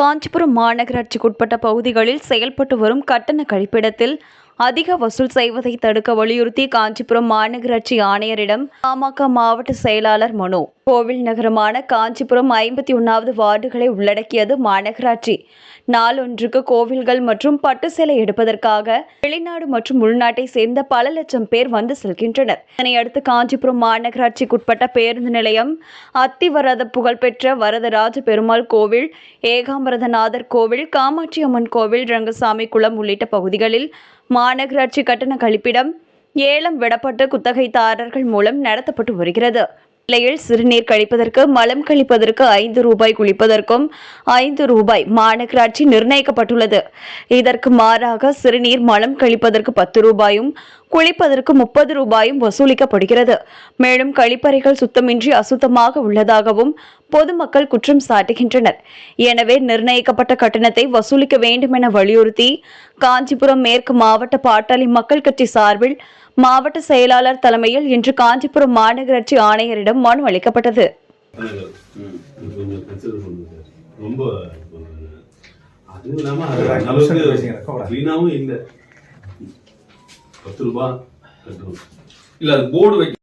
காஞ்சிபுரம் மாநகராட்சிக்குட்பட்ட பகுதிகளில் செயல்பட்டு வரும் கட்டண கழிப்பிடத்தில் அதிக வசூல் செய்வதை தடுக்க வலியுறுத்தி காஞ்சிபுரம் மாநகராட்சி ஆணையரிடம் பாமக மாவட்ட செயலாளர் மனு. கோவில் நகரமான காஞ்சிபுரம் ஐம்பத்தி ஒன்றாவது வார்டுகளை உள்ளடக்கியது மாநகராட்சி. நாளொன்றுக்கு கோவில்கள் மற்றும் பட்டு சேலை எடுப்பதற்காக வெளிநாடு மற்றும் உள்நாட்டை சேர்ந்த பல லட்சம் பேர் வந்து செல்கின்றனர். இதனையடுத்து காஞ்சிபுரம் மாநகராட்சிக்குட்பட்ட பேருந்து நிலையம் அத்திவரத புகழ்பெற்ற வரதராஜ பெருமாள் கோவில் ஏகாம்பரதநாதர் கோவில் காமாட்சி அம்மன் கோவில் ரங்கசாமி குளம் உள்ளிட்ட பகுதிகளில் மாநகராட்சி கட்டண கழிப்பிடம் ஏலம் விடப்பட்ட குத்தகைதாரர்கள் மூலம் நடத்தப்பட்டு வருகிறது. நிலையில் சிறுநீர் கழிப்பதற்கு மலம் கழிப்பதற்கு ஐந்து ரூபாய் குளிப்பதற்கும் ஐந்து ரூபாய் மாநகராட்சி நிர்ணயிக்கப்பட்டுள்ளது. இதற்கு மாறாக சிறுநீர் மலம் கழிப்பதற்கு பத்து ரூபாயும் குளிப்பதற்கு முப்பது ரூபாயும் வசூலிக்கப்படுகிறது. மேலும் கழிப்பறைகள் சுத்தமின்றி அசுத்தமாக உள்ளதாகவும் பொதுமக்கள் குற்றம் சாட்டுகின்றனர். எனவே நிர்ணயிக்கப்பட்ட கட்டணத்தை வசூலிக்க வேண்டும் என வலியுறுத்தி காஞ்சிபுரம் மேற்கு மாவட்ட பாட்டாளி மக்கள் கட்சி சார்பில் மாவட்ட செயலாளர் தலைமையில் இன்று காஞ்சிபுரம் மாநகராட்சி ஆணையரிடம் மனு அளிக்கப்பட்டது. ரொம்ப அதுவும் அது அது அந்த question அளவுக்கு பேசுங்க, கவலை. clean-ஆவும் இல்லை பத்து ரூபாய் கட்டணும் இல்ல அது போர்டு வைக்க